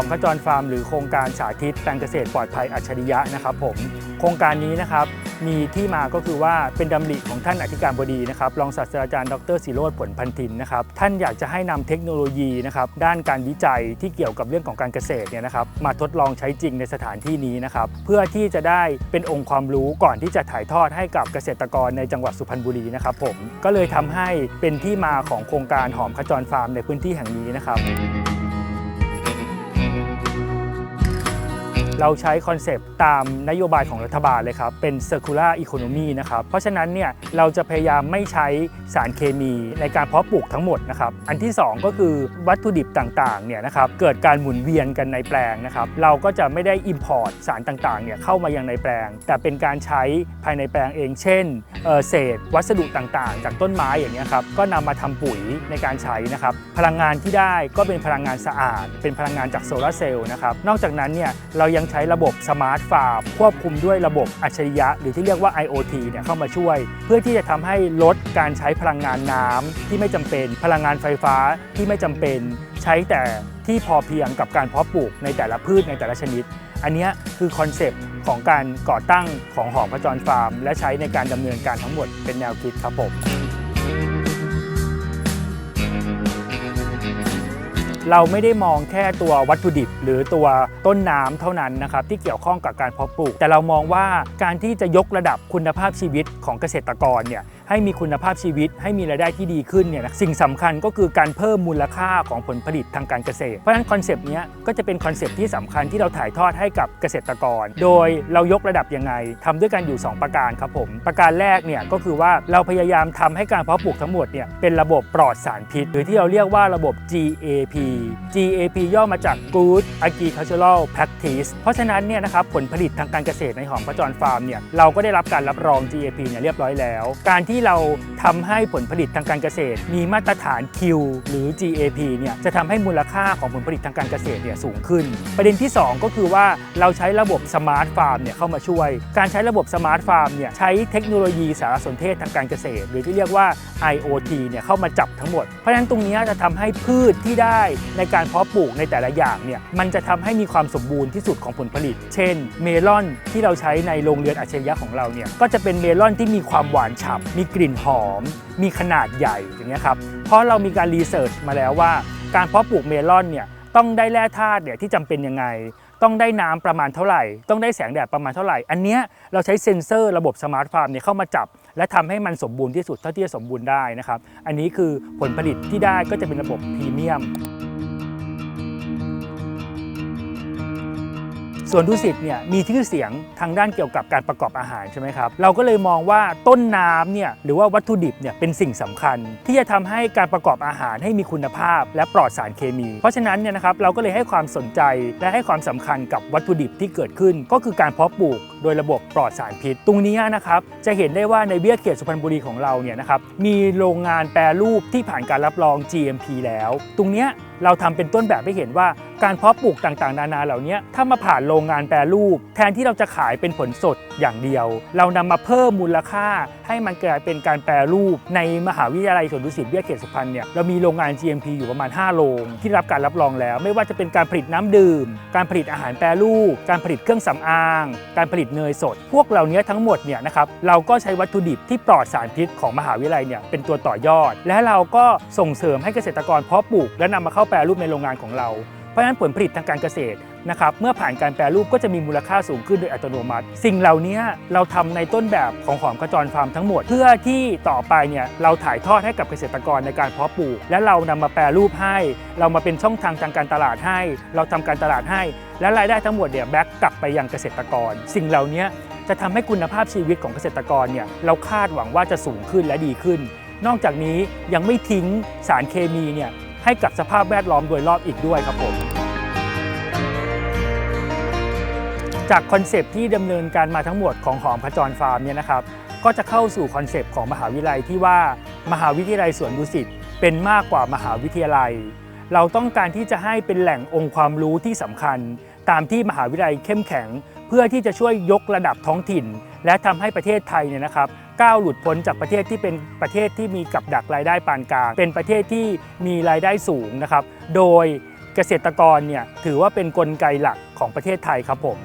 มขจรฟาร์มหรือโครงการสาธิตแปลงเกษตรปลอดภัยอัจฉริยะนะครับผมโครงการนี้นะครับมีที่มาก็คือว่าเป็นดำริของท่านอธิการบดีนะครับรองศาสตราจารย์ดรศิโรธผลพันธินนะครับท่านอยากจะให้นำเทคโนโลยีนะครับด้านการวิจัยที่เกี่ยวกับเรื่องของการเกษตรเนี่ยนะครับมาทดลองใช้จริงในสถานที่นี้นะครับเพื่อที่จะได้เป็นองค์ความรู้ก่อนที่จะถ่ายทอดให้กับเกษตรกรในจังหวัดสุพรรณบุรีนะครับผมก็เลยทำให้เป็นที่มาของโครงการหอมขจรฟาร์มในพื้นที่แห่งนี้นะครับ เราใช้คอนเซปต์ตามนโยบายของรัฐบาลเลยครับ เป็น circular economy นะครับ เพราะฉะนั้นเนี่ยเราจะพยายามไม่ใช้สารเคมีในการเพาะปลูกทั้งหมดนะครับ อันที่ 2 ก็คือวัตถุดิบต่างๆเนี่ยนะครับเกิดการหมุนเวียนกันในแปลงนะครับ เราก็จะไม่ได้ import สารต่างๆเนี่ยเข้ามายังในแปลง แต่เป็นการใช้ภายในแปลงเอง เช่นเเศษ วัสดุต่างๆ จากต้นไม้อย่างเงี้ยครับก็นำมาทำปุ๋ยในการใช้นะครับพลังงานที่ได้ก็เป็นพลังงานสะอาด เป็นพลังงานจากโซลาร์เซลล์นะครับนอกจากนั้นเนี่ยเรายังใช้ระบบสมาร์ทฟาร์มควบคุมด้วยระบบอัจฉริยะ หรือที่เรียกว่า IoT เนี่ยเข้ามาช่วย เพื่อที่จะทำให้ลดการใช้พลังงานน้ำที่ไม่จำเป็น พลังงานไฟฟ้าที่ไม่จำเป็น ใช้แต่ที่พอเพียงกับการเพาะปลูกในแต่ละพืชในแต่ละชนิด อันนี้คือคอนเซปต์ของการก่อตั้งของหอพระจรฟาร์ม และใช้ในการดำเนินการทั้งหมดเป็นแนวคิดครับผมเราไม่ได้มองแค่ตัววัตถุดิบ หรือตัวต้นน้ำเท่านั้นนะครับที่เกี่ยวข้องกับการเพาะปลูก แต่เรามองว่าการที่จะยกระดับคุณภาพชีวิตของเกษตรกรเนี่ยให้มีคุณภาพชีวิต ให้มีรายได้ที่ดีขึ้นเนี่ยสิ่งสำคัญก็คือการเพิ่มมูลค่าของผลผลิตทางการเกษตร เพราะฉะนั้นคอนเซปต์นี้ก็จะเป็นคอนเซปต์ที่สำคัญที่เราถ่ายทอดให้กับเกษตรกร โดยเรายกระดับยังไงทำด้วยกันอยู่ 2 ประการครับผม ประการแรกเนี่ยก็คือว่าเราพยายามทำให้การเพาะปลูกทั้งหมดเนี่ยเป็นระบบปลอดสารพิษ หรือที่เราเรียกว่าระบบ GAP GAP ย่อมาจาก Good Agricultural Practice เพราะฉะนั้นเนี่ยนะครับผลผลิตทางการเกษตรในหอมประจรฟาร์มเนี่ยเราก็ได้รับการรับรอง GAP เนี่ยเรียบร้อยแล้ว การที่ที่เราทำให้ผลผลิตทางการเกษตร มีมาตรฐาน Q หรือ GAP เนี่ยจะทำให้มูลค่าของผลผลิตทางการเกษตรเนี่ยสูงขึ้น ประเด็นที่ 2 ก็คือว่าเราใช้ระบบสมาร์ทฟาร์มเนี่ยเข้ามาช่วย การใช้ระบบสมาร์ทฟาร์มเนี่ยใช้เทคโนโลยีสารสนเทศทางการเกษตร หรือที่เรียกว่า IoT เนี่ยเข้ามาจับทั้งหมด เพราะฉะนั้นตรงนี้จะทำให้พืชที่ได้ในการเพาะปลูกในแต่ละอย่างเนี่ยมันจะทำให้มีความสมบูรณ์ที่สุดของผลผลิต เช่น เมลอนที่เราใช้ในโรงเรือนอัจฉริยะของเราเนี่ยก็จะเป็นเมลอนที่มีความหวานฉ่ำมีีกลิ่นหอม มีขนาดใหญ่อย่างเงี้ยครับเพราะเรามีการรีเสิร์ชมาแล้วว่า การเพาะปลูกเมลอนเนี่ยต้องได้แร่ธาตุเนี่ยที่จำเป็นยังไง ต้องได้น้ำประมาณเท่าไหร่ ต้องได้แสงแดดประมาณเท่าไหร่ อันเนี้ยเราใช้เซ็นเซอร์ระบบสมาร์ทฟาร์มเนี่ยเข้ามาจับ และทำให้มันสมบูรณ์ที่สุดเท่าที่จะสมบูรณ์ได้นะครับ อันนี้คือผลผลิตที่ได้ก็จะเป็นระบบพรีเมียม ส่วนดุสิตเนี่ยมีชื่อเสียงทางด้านเกี่ยวกับการประกอบอาหารใช่ไหมครับเราก็เลยมองว่าต้นน้ำเนี่ยหรือว่าวัตถุดิบเนี่ยเป็นสิ่งสำคัญ ที่จะทำให้การประกอบอาหารให้มีคุณภาพ และปลอดสารเคมี เพราะฉะนั้นเนี่ยนะครับเราก็เลยให้ความสนใจและให้ความสำคัญกับวัตถุดิบที่เกิดขึ้น ก็คือการเพาะปลูกโดยระบบปลอดสารพิษ ตรงนี้นะครับจะเห็นได้ว่าในเวียเขตสุพรรณบุรีของเราเนี่ยนะครับมีโรงงานแปรรูปที่ผ่านการรับรอง GMP แล้ว ตรงเนี้ย เราทำเป็นต้นแบบให้เห็นว่าการเพาะปลูกต่างๆ นานาเหล่านี้ถ้ามาผ่านโรงงานแปรรูป แทนที่เราจะขายเป็นผลสดอย่างเดียว เรานำมาเพิ่มมูลค่า ให้มันกลายเป็นการแปรรูป ในมหาวิทยาลัยสวนดุสิตวิทยาเขตสุพรรณเนี่ยเรามีโรงงาน GMP อยู่ประมาณ 5 โรงที่รับการรับรองแล้ว ไม่ว่าจะเป็นการผลิตน้ำดื่ม การผลิตอาหารแปรรูป การผลิตเครื่องสำอาง การผลิตเนยสด พวกเหล่านี้ทั้งหมดเนี่ยนะครับเราก็ใช้วัตถุดิบที่ปลอดสารพิษของมหาวิทยาลัยเนี่ยเป็นตัวต่อยอด และเราก็ส่งเสริมให้เกษตรกรเพาะปลูกและนำมาเข้าแปรรูปในโรงงานของเรา เพราะฉะนั้นผลผลิตทางการเกษตรนะครับเมื่อผ่านการแปรรูปก็จะมีมูลค่าสูงขึ้นโดยอัตโนมัติ สิ่งเหล่านี้เราทำในต้นแบบของหอมกระจรฟาร์มทั้งหมด เพื่อที่ต่อไปเนี่ยเราถ่ายทอดให้กับเกษตรกรในการเพาะปลูก และเรานำมาแปรรูปให้ เรามาเป็นช่องทางทางการตลาดให้ เราทำการตลาดให้ และรายได้ทั้งหมดเนี่ยแบ็กกลับไปยังเกษตรกร สิ่งเหล่านี้จะทำให้คุณภาพชีวิตของเกษตรกรเนี่ยเราคาดหวังว่าจะสูงขึ้นและดีขึ้น นอกจากนี้ยังไม่ทิ้งสารเคมีเนี่ย ให้กับสภาพแวดล้อมโดยรอบอีกด้วยครับผมจากคอนเซปที่ดำเนินการมาทั้งหมดของหอมพจรฟาร์มเนี่ยนะครับก็จะเข้าสู่คอนเซปต์ของมหาวิทยาลัยที่ว่ามหาวิทยาลัยสวนดุสิตเป็นมากกว่ามหาวิทยาลัย เราต้องการที่จะให้เป็นแหล่งองค์ความรู้ที่สำคัญ ตามที่มหาวิทยาลัยเข้มแข็ง เพื่อที่จะช่วยยกระดับท้องถิ่น และทำให้ประเทศไทยเนี่ยนะครับ ก้าวหลุดพ้นจากประเทศที่เป็นประเทศที่มีกับดักรายได้ปานกลาง เป็นประเทศที่มีรายได้สูงนะครับ โดยเกษตรกรเนี่ยถือว่าเป็นนกลไกหลักของประเทศไทยครับผม